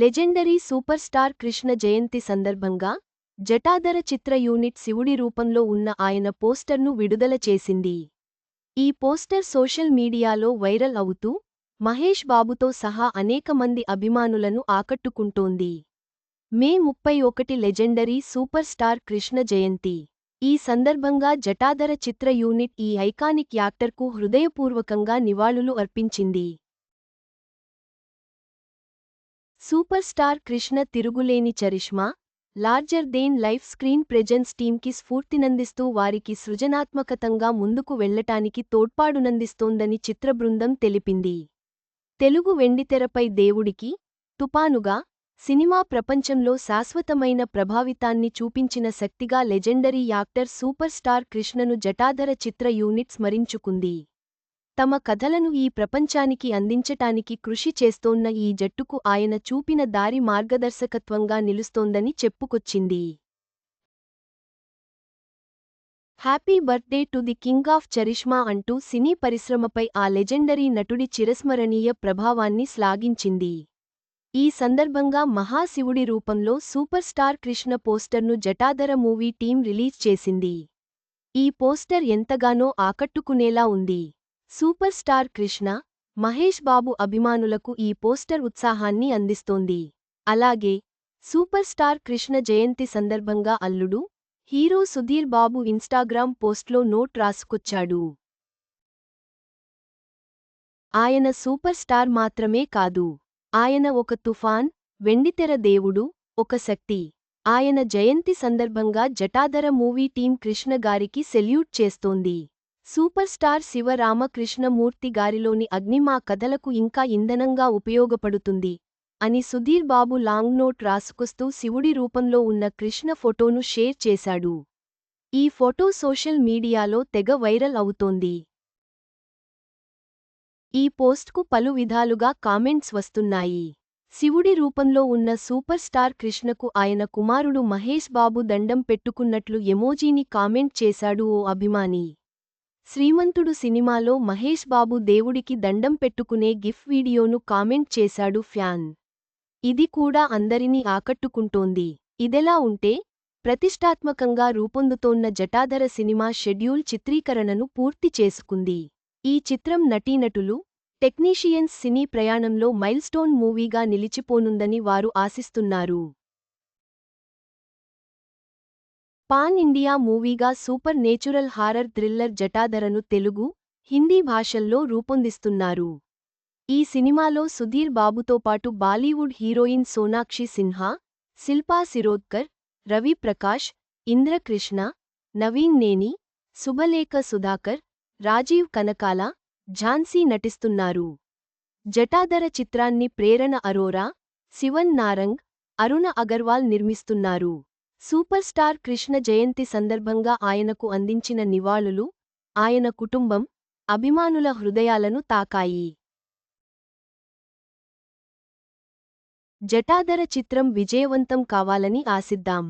Legendary super star Krishna జయంతి సందర్భంగా జటాధర చిత్ర యూనిట్ శివుడి రూపంలో ఉన్న ఆయన పోస్టర్ను విడుదల చేసింది. ఈ పోస్టర్ సోషల్ మీడియాలో వైరల్ అవుతూ మహేష్ బాబుతో సహా అనేక మంది అభిమానులను ఆకట్టుకుంటోంది. మే ముప్పై ఒకటి లెజెండరీ సూపర్ స్టార్ కృష్ణ జయంతి. ఈ సందర్భంగా జటాధర చిత్ర యూనిట్ ఈ ఐకానిక్ యాక్టర్కు హృదయపూర్వకంగా నివాళులు అర్పించింది. సూపర్ స్టార్ కృష్ణ తిరుగులేని charisma larger than life screen presence టీంకి స్ఫూర్తినందిస్తూ వారికి సృజనాత్మకతంగా ముందుకు వెళ్ళటానికి తోడ్పాడునందిస్తోందని చిత్రబృందం తెలిపింది. తెలుగు వెండితెరపై దేవుడికి తుపానుగా సినిమా ప్రపంచంలో శాశ్వతమైన ప్రభావితాన్ని చూపించిన శక్తిగా లెజెండరీ యాక్టర్ సూపర్ స్టార్ కృష్ణను జటాధర చిత్ర యూనిట్ స్మరించుకుంది తమ కథలను ఈ ప్రపంచానికి అందించటానికి కృషి చేస్తోన్న ఈ జట్టుకు ఆయన చూపిన దారి మార్గదర్శకత్వంగా నిలుస్తోందని చెప్పుకొచ్చింది. Happy birthday to the king of charisma అంటూ సినీ పరిశ్రమపై ఆ లెజెండరీ నటుడి చిరస్మరణీయ ప్రభావాన్ని శ్లాఘించింది. ఈ సందర్భంగా మహాశివుడి రూపంలో సూపర్ స్టార్ కృష్ణ పోస్టర్ను జటాధర మూవీ టీం రిలీజ్ చేసింది. ఈ పోస్టర్ ఎంతగానో ఆకట్టుకునేలా ఉంది. సూపర్ స్టార్ కృష్ణ మహేష్ బాబు అభిమానులకు ఈ పోస్టర్ ఉత్సాహాన్ని అందిస్తోంది. అలాగే సూపర్ స్టార్ కృష్ణ జయంతి సందర్భంగా అల్లుడు హీరో సుధీర్ బాబు ఇన్స్టాగ్రామ్ పోస్ట్లో నోట్ రాసుకొచ్చాడు. ఆయన సూపర్ స్టార్ మాత్రమే కాదు ఆయన ఒక తుఫాన్ వెండితెర దేవుడు ఒక శక్తి. ఆయన జయంతి సందర్భంగా జటాధర మూవీ టీం కృష్ణ గారికి సెల్యూట్ చేస్తోంది. సూపర్ స్టార్ శివ రామకృష్ణమూర్తి గారిలోని అగ్ని మా కథలకు ఇంకా ఇంధనంగా ఉపయోగపడుతుంది అని సుధీర్ బాబు లాంగ్ నోట్ రాసుకొస్తూ శివుడి రూపంలో ఉన్న కృష్ణ ఫోటోను షేర్ చేశాడు. ఈ ఫోటో సోషల్ మీడియాలో తెగ వైరల్ అవుతోంది. ఈ పోస్ట్కు పలు విధాలుగా కామెంట్స్ వస్తున్నాయి. శివుడి రూపంలో ఉన్న సూపర్ స్టార్ కృష్ణకు ఆయన కుమారుడు మహేష్ బాబు దండం పెట్టుకున్నట్లు ఎమోజీని కామెంట్ చేశాడు ఓ అభిమాని. శ్రీమంతుడు సినిమాలో మహేష్ బాబు దేవుడికి దండం పెట్టుకునే గిఫ్ వీడియోను కామెంట్ చేశాడు ఫ్యాన్. ఇది కూడా అందరినీ ఆకట్టుకుంటోంది. ఇదెలా ఉంటే ప్రతిష్టాత్మకంగా రూపొందుతోన్న జటాధర సినిమా షెడ్యూల్ చిత్రీకరణను పూర్తి చేసుకుంది. ఈ చిత్రం నటీనటులు టెక్నీషియన్స్ సినీ ప్రయాణంలో మైల్స్టోన్ మూవీగా నిలిచిపోనుందని వారు ఆశిస్తున్నారు. పాన్ ఇండియా మూవీగా సూపర్ నేచురల్ హారర్ థ్రిల్లర్ జటాధరను తెలుగు హిందీ భాషల్లో రూపొందిస్తున్నారు. ఈ సినిమాలో సుధీర్ బాబుతో పాటు బాలీవుడ్ హీరోయిన్ సోనాక్షి సిన్హా శిల్పా సిరోద్కర్ రవి ప్రకాష్ ఇంద్రకృష్ణ నవీన్ నేని శుభలేఖ సుధాకర్ రాజీవ్ కనకాల ఝాన్సీ నటిస్తున్నారు. జటాధర చిత్రాన్ని ప్రేరణ అరోరా శివన్ నారంగ్ అరుణ అగర్వాల్ నిర్మిస్తున్నారు. సూపర్ స్టార్ కృష్ణ జయంతి సందర్భంగా ఆయనకు అందించిన నివాళులు ఆయన కుటుంబం అభిమానుల హృదయాలను తాకాయి. జటాధర చిత్రం విజయవంతం కావాలని ఆశిద్దాం.